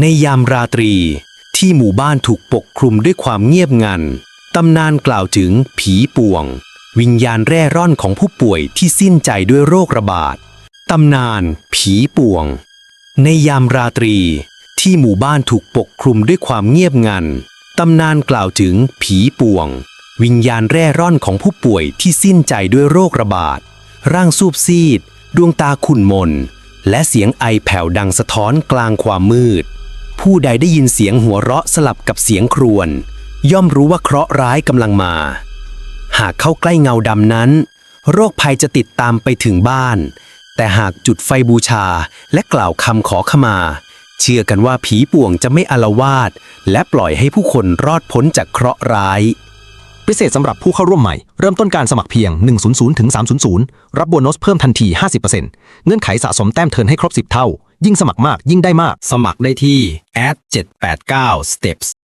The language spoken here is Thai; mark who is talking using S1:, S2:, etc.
S1: ในยามราตรีที่หมู่บ้านถูกปกคลุมด้วยความเงียบงัน ตำนานกล่าวถึงผีป่วง วิญญาณแร่ร่อนของผู้ป่วยที่สิ้นใจด้วยโรคระบาด ตำนานผีป่วง ในยามราตรีที่หมู่บ้านถูกปกคลุมด้วยความเงียบงัน ตำนานกล่าวถึงผีป่วง วิญญาณแร่ร่อนของผู้ป่วยที่สิ้นใจด้วยโรคระบาด ร่างสูบซีด ดวงตาขุ่นมน และเสียงไอแผ่วดังสะท้อนกลางความมืด ผู้ใดได้ยินเสียงหัวเราะสลับกับเสียงครวญย่อมรู้ว่าเคราะห์ร้ายกำลังมา หากเข้าใกล้เงาดำนั้น โรคภัยจะติดตามไปถึงบ้าน แต่หากจุดไฟบูชาและกล่าวคำขอขมา เชื่อกันว่าผีป่วงจะไม่อาละวาด และปล่อยให้ผู้คนรอดพ้นจากเคราะห์ร้าย
S2: พิเศษสำหรับผู้เข้าร่วมใหม่ เริ่มต้นการสมัครเพียง 100ถึง300 รับโบนัสเพิ่มทันที 50%เงื่อนไขสะสมแต้มเทินให้ครบ 10 เท่า ยิ่งสมัครมากยิ่งได้มาก
S3: สมัครได้ที่ at 789 steps